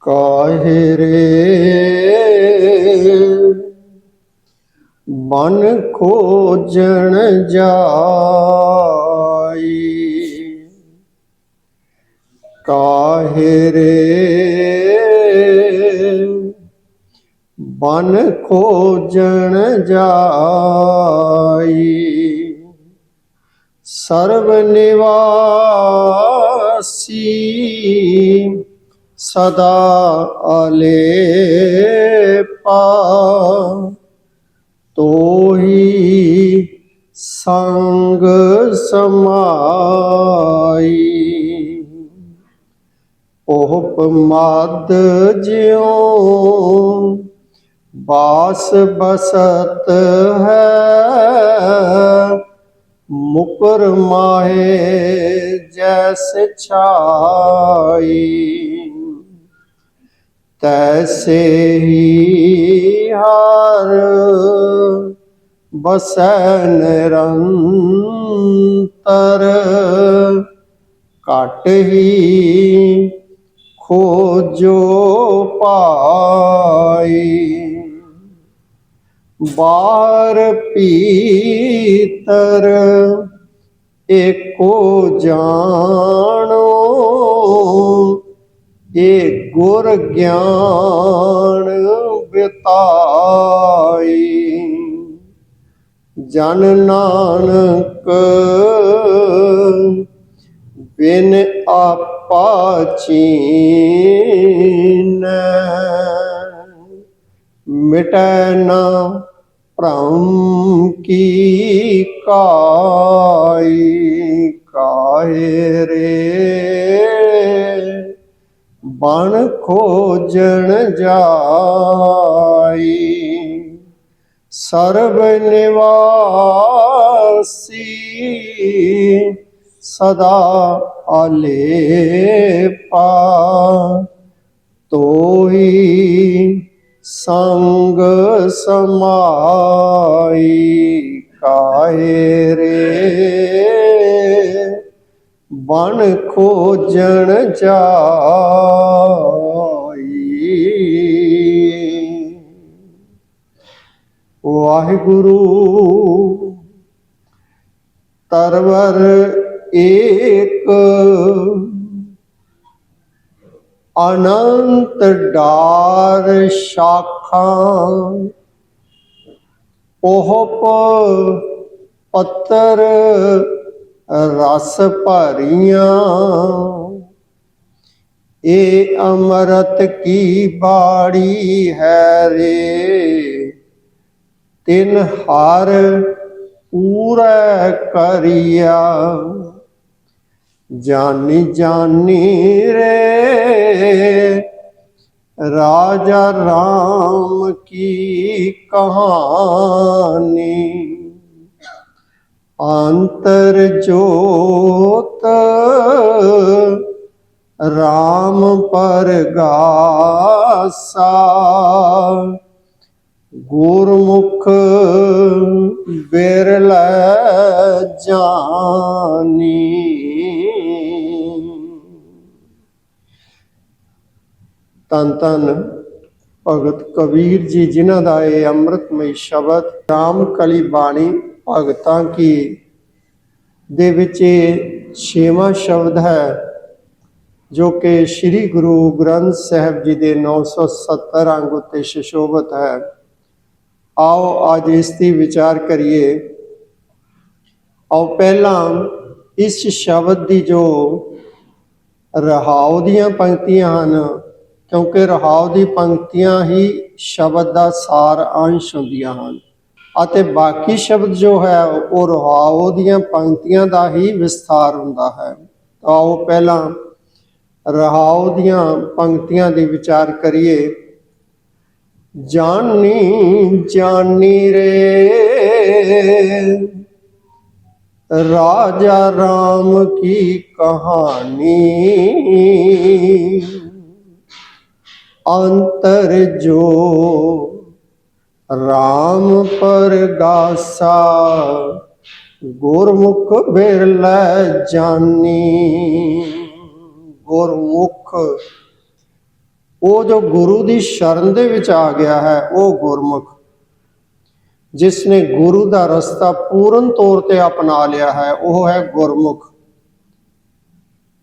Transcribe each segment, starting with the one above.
ਕਾਹੇ ਰੇ? ਮਨ ਖੋਜਣ ਜਾਈ। ਕਾਹੇ ਰੇ? ਬਨ ਖੋਜਣ ਜਾਈ। ਸਰਬ ਨਿਵਾਸੀ ਸਦਾ ਅਲੇਪਾ ਤੋਹੀ ਸੰਗ ਸਮਾਈ। ਉਹ ਪਮਦ ਜਿਉ ਬਾਸ ਬਸਤ ਹੈ। ਮੁਕਰ ਮਾਹੇ ਜੈਸੇ ਛਾਈ। ਤੈਸੇ ਹੀ ਹਰ ਬਸੈ ਨਿਰੰਤਰ। ਘਟ ਹੀ ਖੋਜੋ ਪਾਈ। ਬਾਰ ਪੀਤਰ ਏਕੋ ਜਾਣੋ ਏ ਗੁਰ ਗਿਆਨ ਬਿਤਾਈ। ਜਨ ਨਾਨਕ ਬਿਨ ਆਪਾ ਚੀਨ। ਮਿਟੈ ਨਾ ਭ੍ਰਮ ਕੀ ਕਾਈ ਕਾਹੇ ਰੇ। ਬਣ ਖੋਜਣ ਜਾਈ। ਸਰਬ ਨਿਵਾਸੀ ਸਦਾ ਆਲੇਪਾ ਤੋਈ ਸੰਗ ਸਮਾਈ ਕਾਹੇ ਰੇ। ਬਨ ਖੋਜਣ ਜਾਈ। ਵਾਹਿਗੁਰੂ ਤਰਵਰ ਏਕ ਅਨੰਤ ਡਾਰ ਸ਼ਾਖਾਂ ਉਹ ਪੱਤਰ ਰਸ ਭਰੀਆਂ। ਇਹ ਅੰਮ੍ਰਿਤ ਕੀ ਬਾੜੀ ਹੈ ਰੇ? ਤਿਨ ਹਾਰ ਪੂਰਾ ਕਰਿਆ। ਜਾਨੀ ਜਾਨੀ ਰੇ, ਰਾਜਾ ਰਾਮ ਕੀ ਕਹਾਣੀ? ਅੰਤਰ ਜੋਤ, ਰਾਮ ਪਰਗਾਸਾ। ਗੁਰਮੁਖ ਬਿਰਲ ਜਾਨੀ। ਤਨ ਤਨ ਭਗਤ ਕਬੀਰ ਜੀ, ਜਿਨ੍ਹਾਂ ਦਾ ਇਹ ਅੰਮ੍ਰਿਤਮਈ ਸ਼ਬਦ ਰਾਮ ਕਲੀ ਬਾਣੀ ਭਗਤਾਂ ਕੀ, ਦੇ ਵਿੱਚ ਇਹ ਛੇਵਾਂ ਸ਼ਬਦ ਹੈ, ਜੋ ਕਿ ਸ੍ਰੀ ਗੁਰੂ ਗ੍ਰੰਥ ਸਾਹਿਬ ਜੀ ਦੇ 970 ਅੰਗ ਉੱਤੇ ਸ਼ਸ਼ੋਭਤ ਹੈ। ਆਓ ਅੱਜ ਇਸ ਦੀ ਵਿਚਾਰ ਕਰੀਏ। ਆਓ ਪਹਿਲਾਂ ਇਸ ਸ਼ਬਦ ਦੀ ਜੋ ਰਹਾਉ ਦੀਆਂ ਪੰਕਤੀਆਂ ਹਨ, ਕਿਉਂਕਿ ਰਹਾਉ ਦੀ ਪੰਕਤੀਆਂ ਹੀ ਸ਼ਬਦ ਦਾ ਸਾਰ ਅੰਸ਼ ਹੁੰਦੀਆਂ ਹਨ। ਅਤੇ ਬਾਕੀ ਸ਼ਬਦ ਜੋ ਹੈ, ਉਹ ਰਹਾਉ ਦੀਆਂ ਪੰਕਤੀਆਂ ਦਾ ਹੀ ਵਿਸਥਾਰ ਹੁੰਦਾ ਹੈ। ਆਓ ਪਹਿਲਾਂ ਰਹਾਉ ਦੀਆਂ ਪੰਕਤੀਆਂ ਦੀ ਵਿਚਾਰ ਕਰੀਏ। ਜਾਨੀ ਜਾਨੀ ਰੇ, ਰਾਜਾ ਰਾਮ ਕੀ ਕਹਾਣੀ? ਅੰਤਰ ਜੋ ਰਾਮ ਪਰਗਾਸਾ, ਗੁਰਮੁਖ ਬਿਰਲੇ ਜਾਨੀ। ਗੁਰਮੁਖ, ਉਹ ਜੋ ਗੁਰੂ ਦੀ ਸ਼ਰਨ ਦੇ ਵਿੱਚ ਆ ਗਿਆ ਹੈ, ਉਹ ਗੁਰਮੁਖ ਜਿਸ ਨੇ ਗੁਰੂ ਦਾ ਰਸਤਾ ਪੂਰਨ ਤੌਰ ਤੇ ਅਪਣਾ ਲਿਆ ਹੈ, ਉਹ ਹੈ ਗੁਰਮੁਖ।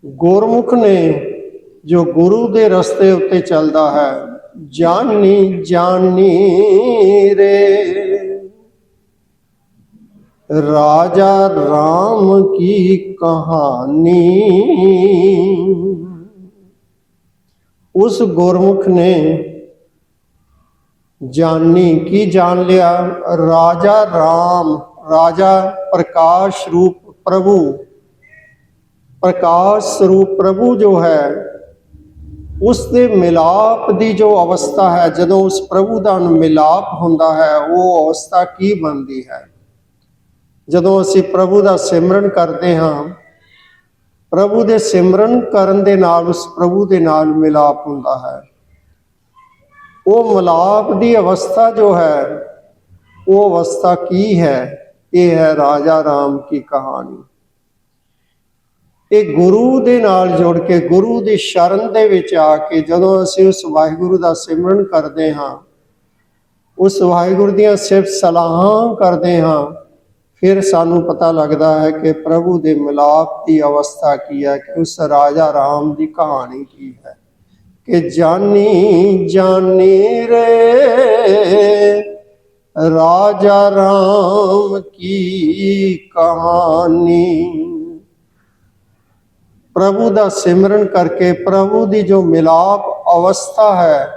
ਗੁਰਮੁਖ ਨੇ ਜੋ ਗੁਰੂ ਦੇ ਰਸਤੇ ਉੱਤੇ ਚੱਲਦਾ ਹੈ ਜਾਨੀ ਜਾਨੀ ਰੇ। ਰਾਜਾ ਰਾਮ ਕੀ ਕਹਾਣੀ। ਉਸ ਗੁਰਮੁਖ ਨੇ ਜਾਨੀ ਕੀ ਜਾਣ ਲਿਆ? ਰਾਜਾ ਰਾਮ, ਰਾਜਾ ਪ੍ਰਕਾਸ਼ ਰੂਪ ਪ੍ਰਭੂ। ਪ੍ਰਕਾਸ਼ ਸਰੂਪ ਪ੍ਰਭੂ ਜੋ ਹੈ ਉਸ ਦੇ ਮਿਲਾਪ ਦੀ ਜੋ ਅਵਸਥਾ ਹੈ, ਜਦੋਂ ਉਸ ਪ੍ਰਭੂ ਦਾ ਮਿਲਾਪ ਹੁੰਦਾ ਹੈ, ਉਹ ਅਵਸਥਾ ਕੀ ਬਣਦੀ ਹੈ? ਜਦੋਂ ਅਸੀਂ ਪ੍ਰਭੂ ਦਾ ਸਿਮਰਨ ਕਰਦੇ ਹਾਂ, ਪ੍ਰਭੂ ਦੇ ਸਿਮਰਨ ਕਰਨ ਦੇ ਨਾਲ ਉਸ ਪ੍ਰਭੂ ਦੇ ਨਾਲ ਮਿਲਾਪ ਹੁੰਦਾ ਹੈ। ਉਹ ਮਿਲਾਪ ਦੀ ਅਵਸਥਾ ਜੋ ਹੈ, ਉਹ ਅਵਸਥਾ ਕੀ ਹੈ? ਇਹ ਹੈ ਰਾਜਾ ਰਾਮ ਕੀ ਕਹਾਣੀ। ਇਹ ਗੁਰੂ ਦੇ ਨਾਲ ਜੁੜ ਕੇ, ਗੁਰੂ ਦੀ ਸ਼ਰਨ ਦੇ ਵਿੱਚ ਆ ਕੇ ਜਦੋਂ ਅਸੀਂ ਉਸ ਵਾਹਿਗੁਰੂ ਦਾ ਸਿਮਰਨ ਕਰਦੇ ਹਾਂ, ਉਸ ਵਾਹਿਗੁਰੂ ਦੀਆਂ ਸਿਫਤ ਸਲਾਹਾਂ ਕਰਦੇ ਹਾਂ, ਫਿਰ ਸਾਨੂੰ ਪਤਾ ਲੱਗਦਾ ਹੈ ਕਿ ਪ੍ਰਭੂ ਦੇ ਮਿਲਾਪ ਦੀ ਅਵਸਥਾ ਕੀ ਹੈ, ਕਿ ਉਸ ਰਾਜਾ ਰਾਮ ਦੀ ਕਹਾਣੀ ਕੀ ਹੈ। ਕਿ ਜਾਨੀ ਜਾਨੀ ਰੇ, ਰਾਜਾ ਰਾਮ ਕੀ ਕਹਾਣੀ ਪ੍ਰਭੂ ਦਾ ਸਿਮਰਨ ਕਰਕੇ ਪ੍ਰਭੂ ਦੀ ਜੋ ਮਿਲਾਪ ਅਵਸਥਾ ਹੈ,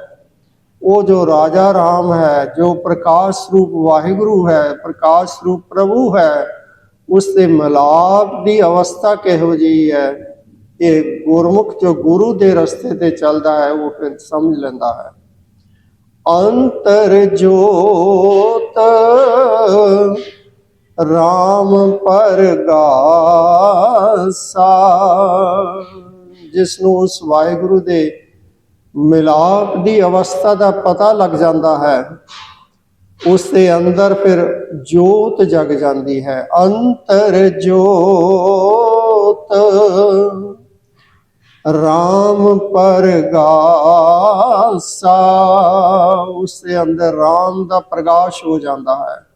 ਉਹ ਜੋ ਰਾਜਾ ਰਾਮ ਹੈ, ਜੋ ਪ੍ਰਕਾਸ਼ ਰੂਪ ਵਾਹਿਗੁਰੂ ਹੈ, ਪ੍ਰਕਾਸ਼ ਰੂਪ ਪ੍ਰਭੂ ਹੈ, ਉਸ ਦੇ ਮਿਲਾਪ ਦੀ ਅਵਸਥਾ ਕਿਹੋ ਜਿਹੀ ਹੈ? ਇਹ ਗੁਰਮੁਖ ਜੋ ਗੁਰੂ ਦੇ ਰਸਤੇ ਤੇ ਚੱਲਦਾ ਹੈ, ਉਹ ਫਿਰ ਸਮਝ ਲੈਂਦਾ ਹੈ। ਅੰਤਰ ਜੋਤ ਰਾਮ ਪਰਗਾਸਾ ਜਿਸ ਨੂੰ ਉਸ ਵਾਹਿਗੁਰੂ ਦੇ ਮਿਲਾਪ ਦੀ ਅਵਸਥਾ ਦਾ ਪਤਾ ਲੱਗ ਜਾਂਦਾ ਹੈ, ਉਸ ਦੇ ਅੰਦਰ ਫਿਰ ਜੋਤ ਜਗ ਜਾਂਦੀ ਹੈ। ਅੰਤਰ ਜੋਤ, ਰਾਮ ਪਰਗਾਸਾ, ਉਸ ਦੇ ਅੰਦਰ ਰਾਮ ਦਾ ਪ੍ਰਕਾਸ਼ ਹੋ ਜਾਂਦਾ ਹੈ।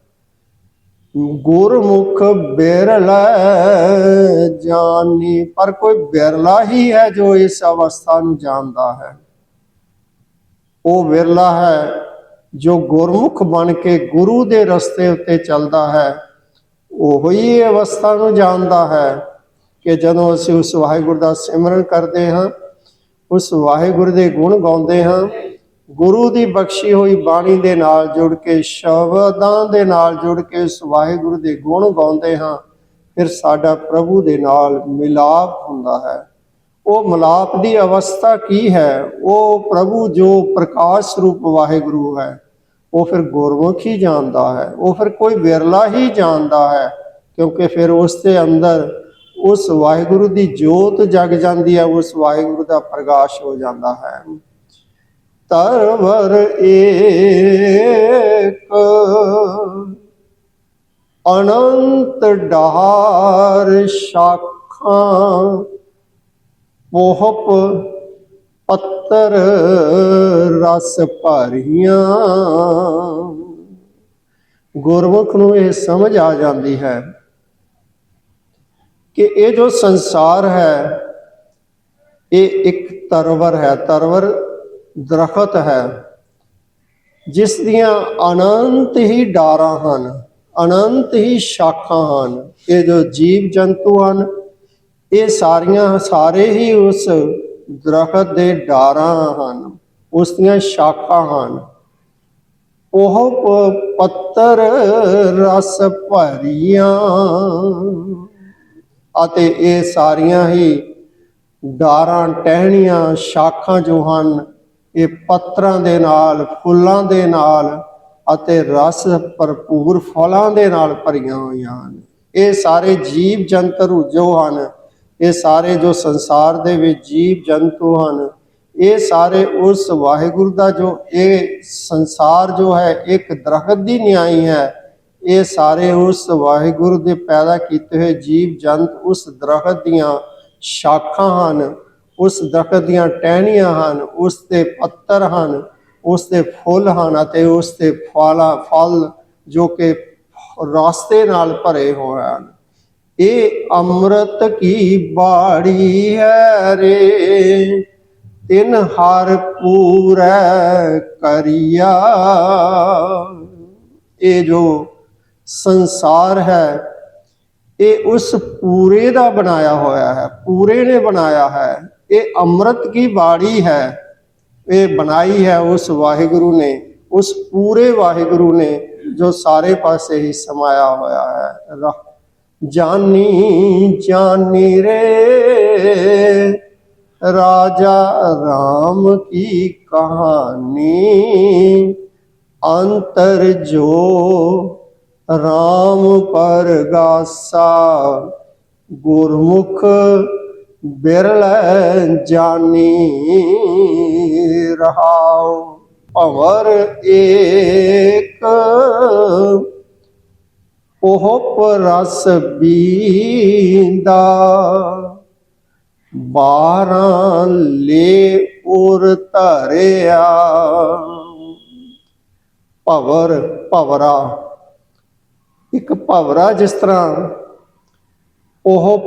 ਗੁਰਮੁਖ ਬਿਰਲਾ ਜਾਨੀ, ਪਰ ਕੋਈ ਬਿਰਲਾ ਹੀ ਹੈ ਜੋ ਇਸ ਅਵਸਥਾ ਨੂੰ ਜਾਣਦਾ ਹੈ। ਉਹ ਵਿਰਲਾ ਹੈ ਜੋ ਗੁਰਮੁਖ ਬਣ ਕੇ ਗੁਰੂ ਦੇ ਰਸਤੇ ਉੱਤੇ ਚੱਲਦਾ ਹੈ। ਉਹ ਹੀ ਅਵਸਥਾ ਨੂੰ ਜਾਣਦਾ ਹੈ ਕਿ ਜਦੋਂ ਅਸੀਂ ਉਸ ਵਾਹਿਗੁਰੂ ਦਾ ਸਿਮਰਨ ਕਰਦੇ ਹਾਂ, ਉਸ ਵਾਹਿਗੁਰੂ ਦੇ ਗੁਣ ਗਾਉਂਦੇ ਹਾਂ ਗੁਰੂ ਦੀ ਬਖਸ਼ੀ ਹੋਈ ਬਾਣੀ ਦੇ ਨਾਲ ਜੁੜ ਕੇ, ਸ਼ਬਦਾਂ ਦੇ ਨਾਲ ਜੁੜ ਕੇ ਉਸ ਵਾਹਿਗੁਰੂ ਦੇ ਗੁਣ ਗਾਉਂਦੇ ਹਾਂ, ਫਿਰ ਸਾਡਾ ਪ੍ਰਭੂ ਦੇ ਨਾਲ ਮਿਲਾਪ ਹੁੰਦਾ ਹੈ। ਉਹ ਮਿਲਾਪ ਦੀ ਅਵਸਥਾ ਕੀ ਹੈ? ਉਹ ਪ੍ਰਭੂ ਜੋ ਪ੍ਰਕਾਸ਼ ਰੂਪ ਵਾਹਿਗੁਰੂ ਹੈ, ਉਹ ਫਿਰ ਗੁਰਮੁਖੀ ਜਾਣਦਾ ਹੈ, ਉਹ ਫਿਰ ਕੋਈ ਵਿਰਲਾ ਹੀ ਜਾਣਦਾ ਹੈ, ਕਿਉਂਕਿ ਫਿਰ ਉਸ ਦੇ ਅੰਦਰ ਉਸ ਵਾਹਿਗੁਰੂ ਦੀ ਜੋਤ ਜਗ ਜਾਂਦੀ ਹੈ, ਉਸ ਵਾਹਿਗੁਰੂ ਦਾ ਪ੍ਰਕਾਸ਼ ਹੋ ਜਾਂਦਾ ਹੈ। ਤਰਵਰ ਏਕ। ਅਨੰਤ ਡਹਾਰ ਸ਼ਾਖਾਂ ਪੋਹਪ ਪੱਤਰ ਰਸ ਭਰੀਆਂ। ਗੁਰਮੁਖ ਨੂੰ ਇਹ ਸਮਝ ਆ ਜਾਂਦੀ ਹੈ ਕਿ ਇਹ ਜੋ ਸੰਸਾਰ ਹੈ, ਇਹ ਇੱਕ ਤਰਵਰ ਹੈ। ਤਰਵਰ ਦਰਖਤ ਹੈ, ਜਿਸ ਦੀਆਂ ਅਨੰਤ ਹੀ ਡਾਰਾਂ ਹਨ, ਅਨੰਤ ਹੀ ਸ਼ਾਖਾਂ ਹਨ। ਇਹ ਜੋ ਜੀਵ ਜੰਤੂ ਹਨ, ਇਹ ਸਾਰੀਆਂ, ਸਾਰੇ ਹੀ ਉਸ ਦਰਖਤ ਦੇ ਡਾਰਾਂ ਹਨ, ਉਸ ਦੀਆਂ ਸ਼ਾਖਾਂ ਹਨ। ਉਹ ਪੱਤਰ ਰਸ ਭਰੀਆਂ ਅਤੇ ਇਹ ਸਾਰੀਆਂ ਹੀ ਡਾਰਾਂ, ਟਹਿਣੀਆਂ, ਸ਼ਾਖਾਂ ਜੋ ਹਨ ਇਹ ਪੱਤਰਾਂ ਦੇ ਨਾਲ, ਫੁੱਲਾਂ ਦੇ ਨਾਲ ਅਤੇ ਰਸ ਭਰਪੂਰ ਫਲਾਂ ਦੇ ਨਾਲ ਭਰੀਆਂ ਹੋਈਆਂ ਹਨ। ਇਹ ਸਾਰੇ ਜੀਵ ਜੰਤਰ ਜੋ ਹਨ, ਇਹ ਸਾਰੇ ਜੋ ਸੰਸਾਰ ਦੇ ਵਿੱਚ ਜੀਵ ਜੰਤੂ ਹਨ, ਇਹ ਸਾਰੇ ਉਸ ਵਾਹਿਗੁਰੂ ਦਾ ਜੋ, ਇਹ ਸੰਸਾਰ ਜੋ ਹੈ, ਇੱਕ ਦਰਖਤ ਦੀ ਨਿਆਈ ਹੈ, ਇਹ ਸਾਰੇ ਉਸ ਵਾਹਿਗੁਰੂ ਦੇ ਪੈਦਾ ਕੀਤੇ ਹੋਏ ਜੀਵ ਜੰਤ ਉਸ ਦਰਖਤ ਦੀਆਂ ਸ਼ਾਖਾਂ ਹਨ। ਉਸ ਦਰਖਤ ਦੀਆਂ ਟਹਿਣੀਆਂ ਹਨ, ਉਸ ਦੇ ਪੱਤਰ ਹਨ, ਉਸ ਦੇ ਫੁੱਲ ਹਨ ਅਤੇ ਉਸ ਦੇ ਫਲਾਂ, ਫਲ ਜੋ ਕਿ ਰਾਸਤੇ ਨਾਲ ਭਰੇ ਹੋਏ ਹਨ। ਇਹ ਅੰਮ੍ਰਿਤ ਕੀ ਬਾੜੀ ਹੈ ਰੇ? ਤਿਨ ਹਰ ਪੂਰੈ ਕਰਿਆ। ਇਹ ਜੋ ਸੰਸਾਰ ਹੈ, ਇਹ ਉਸ ਪੂਰੇ ਦਾ ਬਣਾਇਆ ਹੋਇਆ ਹੈ, ਪੂਰੇ ਨੇ ਬਣਾਇਆ ਹੈ। ਇਹ ਅੰਮ੍ਰਿਤ ਕੀ ਬਾੜੀ ਹੈ? ਇਹ ਬਣਾਈ ਹੈ ਉਸ ਵਾਹਿਗੁਰੂ ਨੇ, ਉਸ ਪੂਰੇ ਵਾਹਿਗੁਰੂ ਨੇ, ਜੋ ਸਾਰੇ ਪਾਸੇ ਹੀ ਸਮਾਇਆ ਹੋਇਆ ਹੈ। ਜਾਨੀ ਜਾਨੀ ਰੇ, ਰਾਜਾ ਰਾਮ ਕੀ ਕਹਾਣੀ? ਅੰਤਰ ਜੋ ਰਾਮ ਪਰਗਾਸਾ, ਗੁਰਮੁਖ ਬਿਰਲੇ ਜਾਨੀ ਰਹਾਉ ਭਵਰ ਏਕ। ਉਹ ਰਸ ਬੀਂਦਾ, ਬਾਰਾਂ ਲੇ ਉਰ ਧਰਿਆ। ਭਵਰ, ਭਵਰਾ। ਇੱਕ ਭਵਰਾ ਜਿਸ ਤਰ੍ਹਾਂ ਉਹ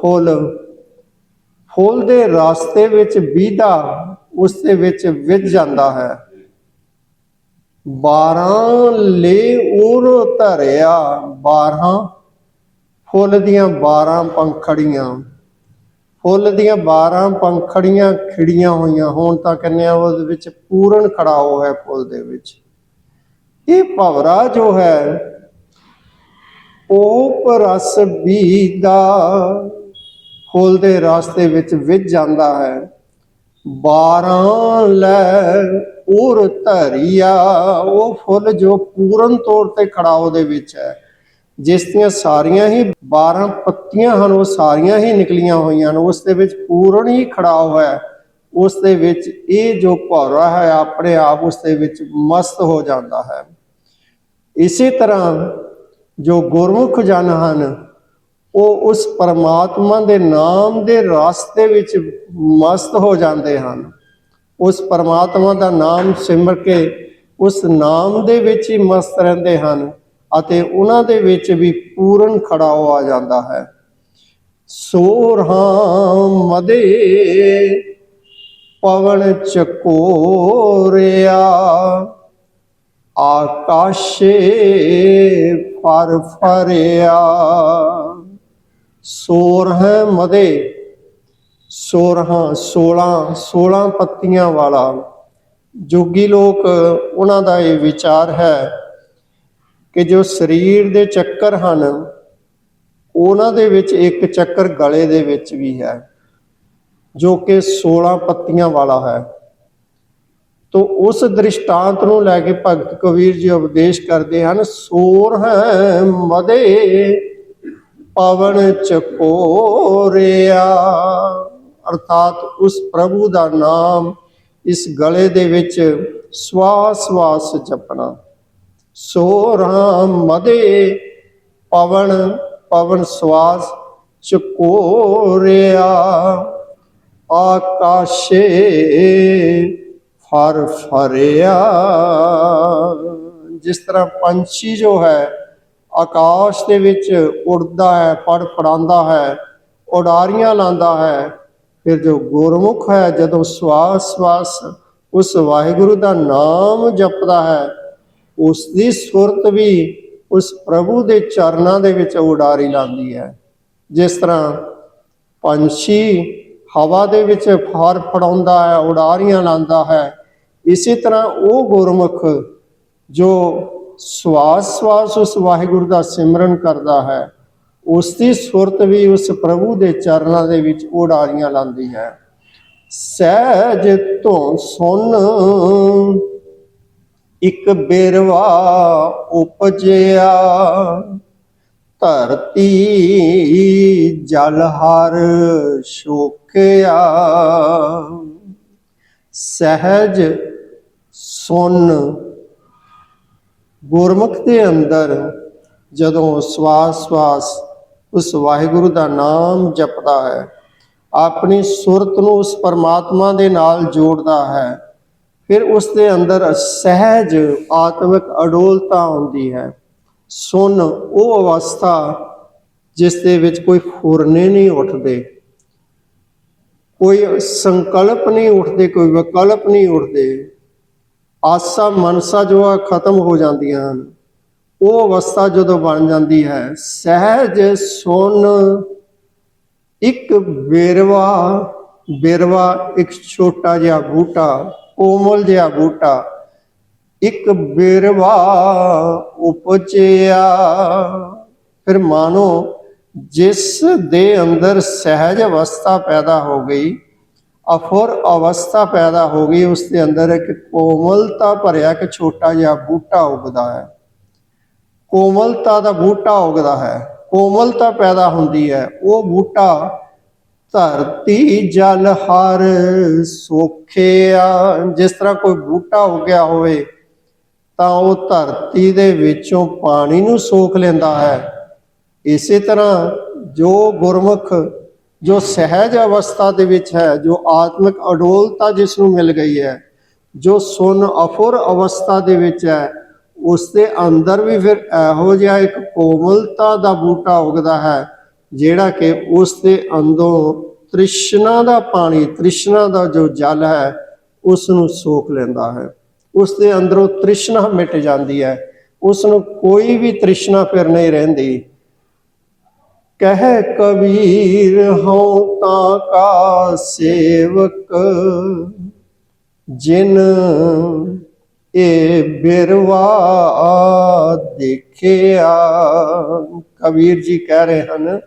ਫੁੱਲ ਫੁੱਲ ਦੇ ਰਾਸਤੇ ਵਿੱਚ ਬੀਦਾ ਉਸ ਦੇ ਵਿੱਚ ਵਿਝ ਜਾਂਦਾ ਹੈ। 12 ਲੈ ਉਰ ਧਰਿਆ 12 ਫੁੱਲ ਦੀਆਂ 12 ਪੰਖੜੀਆਂ। ਫੁੱਲ ਦੀਆਂ 12 ਪੰਖੜੀਆਂ ਖਿੜੀਆਂ ਹੋਈਆਂ ਹੋਣ ਤਾਂ ਕਹਿੰਦੇ ਆ ਉਹਦੇ ਵਿੱਚ ਪੂਰਨ ਖੜਾ ਹੋਇਆ ਫੁੱਲ ਦੇ ਵਿੱਚ। ਇਹ ਭਵਰਾ ਜੋ ਹੈ ਉਹ ਰਸ ਬੀਦਾ ਫੁੱਲ ਦੇ ਰਸਤੇ ਵਿੱਚ ਵਿਝ ਜਾਂਦਾ ਹੈ। 12 ਲੈ ਉਰ ਧਰਿਆ, ਉਹ ਫੁੱਲ ਜੋ ਪੂਰਨ ਤੌਰ ਤੇ ਖੜਾਓ ਦੇ ਵਿੱਚ ਹੈ। ਜਿਸ ਦੀਆਂ ਸਾਰੀਆਂ ਹੀ 12 ਪੱਤੀਆਂ ਹਨ, ਉਹ ਸਾਰੀਆਂ ਹੀ ਨਿਕਲੀਆਂ ਹੋਈਆਂ ਹਨ। ਉਸ ਦੇ ਵਿੱਚ ਪੂਰਨ ਹੀ ਖੜਾਓ ਹੈ। ਉਸ ਦੇ ਵਿੱਚ ਇਹ ਜੋ ਭੌਰਾ ਹੈ, ਆਪਣੇ ਆਪ ਉਸ ਦੇ ਵਿੱਚ ਮਸਤ ਹੋ ਜਾਂਦਾ ਹੈ। ਇਸੇ ਤਰ੍ਹਾਂ ਜੋ ਗੁਰਮੁਖ ਜਨ ਹਨ ਉਹ ਉਸ ਪਰਮਾਤਮਾ ਦੇ ਨਾਮ ਦੇ ਰਸਤੇ ਵਿੱਚ ਮਸਤ ਹੋ ਜਾਂਦੇ ਹਨ। ਉਸ ਪਰਮਾਤਮਾ ਦਾ ਨਾਮ ਸਿਮਰ ਕੇ ਉਸ ਨਾਮ ਦੇ ਵਿੱਚ ਹੀ ਮਸਤ ਰਹਿੰਦੇ ਹਨ ਅਤੇ ਉਹਨਾਂ ਦੇ ਵਿੱਚ ਵੀ ਪੂਰਨ ਖੜਾ ਆ ਜਾਂਦਾ ਹੈ। ਸੋਰਹਾਂ ਮਦੇ ਪਵਨ ਚਕੋਰਿਆ, ਆਕਾਸ਼ੇ ਫਰ ਫਰਿਆ। ਸੋਰਹ ਮਦੇ, ਸੋਰਹਾਂ 16 16 ਪੱਤੀਆਂ ਵਾਲਾ। ਜੋਗੀ ਲੋਕ, ਉਹਨਾਂ ਦਾ ਇਹ ਵਿਚਾਰ ਹੈ ਕਿ ਜੋ ਸਰੀਰ ਦੇ ਚੱਕਰ ਹਨ, ਉਹਨਾਂ ਦੇ ਵਿੱਚ ਇੱਕ ਚੱਕਰ ਗਲੇ ਦੇ ਵਿੱਚ ਵੀ ਹੈ, ਜੋ ਕਿ 16 ਪੱਤੀਆਂ ਵਾਲਾ ਹੈ। ਤੋ ਉਸ ਦ੍ਰਿਸ਼ਟਾਂਤ ਨੂੰ ਲੈ ਕੇ ਭਗਤ ਕਬੀਰ ਜੀ ਉਪਦੇਸ਼ ਕਰਦੇ ਹਨ, ਸੋਰ ਹੈ ਮਦੇ ਪਵਨ ਚਕੋਰਿਆ ਅਰਥਾਤ ਉਸ ਪ੍ਰਭੂ ਦਾ ਨਾਮ ਇਸ ਗਲੇ ਦੇ ਵਿੱਚ ਸਵਾਸ ਸਵਾਸ ਜਪਣਾ। ਸੋ ਰਾਮ ਮਦੇ ਪਵਨ ਪਵਨ ਸਵਾਸ ਚਕੋਰਿਆ ਆਕਾਸ਼ੇ ਫਰ ਫਰਿਆ। ਜਿਸ ਤਰ੍ਹਾਂ ਪੰਛੀ ਜੋ ਹੈ ਆਕਾਸ਼ ਦੇ ਵਿੱਚ ਉੜਦਾ ਹੈ, ਪੜ ਪੜਾਉਂਦਾ ਹੈ, ਉਡਾਰੀਆਂ ਲਾਉਂਦਾ ਹੈ। ਫਿਰ ਜੋ ਗੁਰਮੁਖ ਹੈ, ਜਦੋਂ ਸਵਾਸ ਸਵਾਸ ਉਸ ਵਾਹਿਗੁਰੂ ਦਾ ਨਾਮ ਜਪਦਾ ਹੈ ਉਸ ਦੀ ਸੁਰਤ ਵੀ ਉਸ ਪ੍ਰਭੂ ਦੇ ਚਰਨਾਂ ਦੇ ਵਿੱਚ ਉਡਾਰੀ ਲਾਉਂਦੀ ਹੈ। ਜਿਸ ਤਰ੍ਹਾਂ ਪੰਛੀ ਹਵਾ ਦੇ ਵਿੱਚ ਫਾਰ ਫੜਾਉਂਦਾ ਹੈ, ਉਡਾਰੀਆਂ ਲਾਉਂਦਾ ਹੈ, ਇਸੇ ਤਰ੍ਹਾਂ ਉਹ ਗੁਰਮੁਖ ਜੋ ਸਵਾਸ ਸਵਾਸ ਉਸ ਵਾਹਿਗੁਰੂ ਦਾ ਸਿਮਰਨ ਕਰਦਾ ਹੈ। ਉਸ ਦੀ ਸੁਰਤ ਵੀ ਉਸ ਪ੍ਰਭੂ ਦੇ ਚਰਨਾਂ ਦੇ ਵਿੱਚ ਉਡਾਰੀਆਂ ਲਾਉਂਦੀ ਹੈ। ਸਹਿਜ ਤੋਂ ਸੁਨ, ਇੱਕ ਬੇਰਵਾ ਉਪਜਿਆ, ਧਰਤੀ ਜਲ ਹਰ ਸ਼ੋਕਿਆ ਸਹਿਜ ਸੁਨ ਗੁਰਮੁਖ ਦੇ ਅੰਦਰ ਜਦੋਂ ਸਵਾਸ ਸਵਾਸ ਉਸ ਵਾਹਿਗੁਰੂ ਦਾ ਨਾਮ ਜਪਦਾ ਹੈ, ਆਪਣੀ ਸੁਰਤ ਨੂੰ ਉਸ ਪਰਮਾਤਮਾ ਦੇ ਨਾਲ ਜੋੜਦਾ ਹੈ, ਫਿਰ ਉਸ ਦੇ ਅੰਦਰ ਸਹਿਜ ਆਤਮਿਕ ਅਡੋਲਤਾ ਆਉਂਦੀ ਹੈ। ਸੁਨ ਉਹ ਅਵਸਥਾ ਜਿਸ ਦੇ ਵਿੱਚ ਕੋਈ ਫੁਰਨੇ ਨਹੀਂ ਉੱਠਦੇ, ਕੋਈ ਸੰਕਲਪ ਨਹੀਂ ਉੱਠਦੇ, ਕੋਈ ਵਿਕਲਪ ਨਹੀਂ ਉੱਠਦੇ। ਆਸਾ ਮਨਸਾ ਜੋ ਆ ਖਤਮ ਹੋ ਜਾਂਦੀਆਂ ਹਨ। ਉਹ ਅਵਸਥਾ ਜਦੋਂ ਬਣ ਜਾਂਦੀ ਹੈ, ਸਹਿਜ ਸੁਨ ਇੱਕ ਬੇਰਵਾ ਬੇਰਵਾ ਇੱਕ ਛੋਟਾ ਜਿਹਾ ਬੂਟਾ, ਕੋਮਲ ਜਿਹਾ ਬੂਟਾ, ਇੱਕ ਬੇਰਵਾ ਉਪਜਿਆ। ਫਿਰ ਮਾਨੋ ਜਿਸ ਦੇ ਅੰਦਰ ਸਹਿਜ ਅਵਸਥਾ ਪੈਦਾ ਹੋ ਗਈ ਅਫੁਰ ਅਵਸਥਾ ਪੈਦਾ ਹੋ ਗਈ ਉਸ ਦੇ ਅੰਦਰ ਇੱਕ ਕੋਮਲਤਾ ਭਰਿਆ, ਇੱਕ ਛੋਟਾ ਜਿਹਾ ਬੂਟਾ ਉਗਦਾ ਹੈ। ਕੋਮਲਤਾ ਦਾ ਬੂਟਾ ਉਗਦਾ ਹੈ। ਕੋਮਲਤਾ ਪੈਦਾ ਹੁੰਦੀ ਹੈ। ਉਹ ਬੂਟਾ ਧਰਤੀ ਜਲ ਹਰ ਸੋਖਿਆ ਜਿਸ ਤਰ੍ਹਾਂ ਕੋਈ ਬੂਟਾ ਉਗਿਆ ਹੋਵੇ, ਤਾਂ ਉਹ ਧਰਤੀ ਦੇ ਵਿੱਚੋਂ ਪਾਣੀ ਨੂੰ ਸੋਖ ਲੈਂਦਾ ਹੈ। ਇਸੇ ਤਰ੍ਹਾਂ ਜੋ ਗੁਰਮੁਖ ਜੋ ਸਹਿਜ ਅਵਸਥਾ ਦੇ ਵਿੱਚ ਹੈ, ਜੋ ਆਤਮਿਕ ਅਡੋਲਤਾ ਜਿਸ ਨੂੰ ਮਿਲ ਗਈ ਹੈ, ਜੋ ਸੁਨ ਅਫੁਰ ਅਵਸਥਾ ਦੇ ਵਿੱਚ ਹੈ, ਉਸ ਦੇ ਅੰਦਰ ਵੀ ਫਿਰ ਇਹੋ ਜਿਹਾ ਇੱਕ ਕੋਮਲਤਾ ਦਾ ਬੂਟਾ ਉਗਦਾ ਹੈ, ਜਿਹੜਾ ਕਿ ਉਸ ਦੇ ਅੰਦਰੋਂ ਤ੍ਰਿਸ਼ਨਾ ਦਾ ਪਾਣੀ, ਤ੍ਰਿਸ਼ਨਾ ਦਾ ਜੋ ਜਲ ਹੈ, ਉਸ ਨੂੰ ਸੋਖ ਲੈਂਦਾ ਹੈ। ਉਸ ਦੇ ਅੰਦਰੋਂ ਤ੍ਰਿਸ਼ਨਾ ਮਿਟ ਜਾਂਦੀ ਹੈ। ਉਸ ਨੂੰ ਕੋਈ ਵੀ ਤ੍ਰਿਸ਼ਨਾ ਫਿਰ ਨਹੀਂ ਰਹਿੰਦੀ। ਕਹਿ ਕਬੀਰ ਹਉ ਤਾਂ ਕਾ ਸੇਵਕ, ਜਿਨ ਇਹ ਬਿਰਵਾ ਦੇਖਿਆ। ਕਬੀਰ ਜੀ ਕਹਿ ਰਹੇ ਹਨ,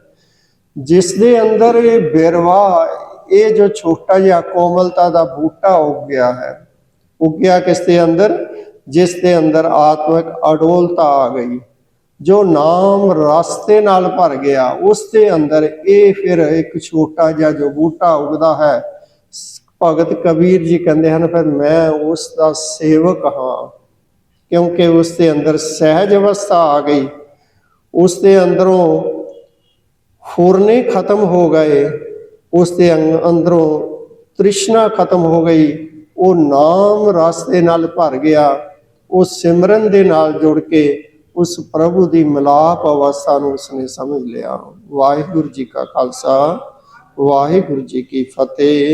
ਜਿਸ ਦੇ ਅੰਦਰ ਇਹ ਬਿਰਵਾ, ਇਹ ਜੋ ਛੋਟਾ ਜਿਹਾ ਕੋਮਲਤਾ ਦਾ ਬੂਟਾ ਉੱਗ ਗਿਆ ਹੈ, ਉੱਗਿਆ ਕਿਸ ਦੇ ਅੰਦਰ? ਜਿਸ ਦੇ ਅੰਦਰ ਆਤਮਿਕ ਅਡੋਲਤਾ ਆ ਗਈ। ਜੋ ਨਾਮ ਰਸਤੇ ਨਾਲ ਭਰ ਗਿਆ, ਉਸ ਦੇ ਅੰਦਰ ਇਹ ਫਿਰ ਇੱਕ ਛੋਟਾ ਜਿਹਾ ਜੋ ਬੂਟਾ ਉਗਦਾ ਹੈ, ਭਗਤ ਕਬੀਰ ਜੀ ਕਹਿੰਦੇ ਹਨ, ਫਿਰ ਮੈਂ ਉਸ ਦਾ ਸੇਵਕ ਹਾਂ। ਕਿਉਂਕਿ ਉਸ ਦੇ ਅੰਦਰ ਸਹਿਜ ਅਵਸਥਾ ਆ ਗਈ। ਉਸ ਦੇ ਅੰਦਰੋਂ ਫੁਰਨੇ ਖਤਮ ਹੋ ਗਏ। ਉਸ ਦੇ ਅੰਦਰੋਂ ਤ੍ਰਿਸ਼ਨਾ ਖਤਮ ਹੋ ਗਈ। ਉਹ ਨਾਮ ਰਸ ਦੇ ਨਾਲ ਭਰ ਗਿਆ। ਉਹ ਸਿਮਰਨ ਦੇ ਨਾਲ ਜੁੜ ਕੇ ਉਸ ਪ੍ਰਭੂ ਦੀ ਮਿਲਾਪ ਅਵਸਥਾ ਨੂੰ ਉਸਨੇ ਸਮਝ ਲਿਆ। ਵਾਹਿਗੁਰੂ ਜੀ ਕਾ ਖਾਲਸਾ, ਵਾਹਿਗੁਰੂ ਜੀ ਕੀ ਫਤਿਹ।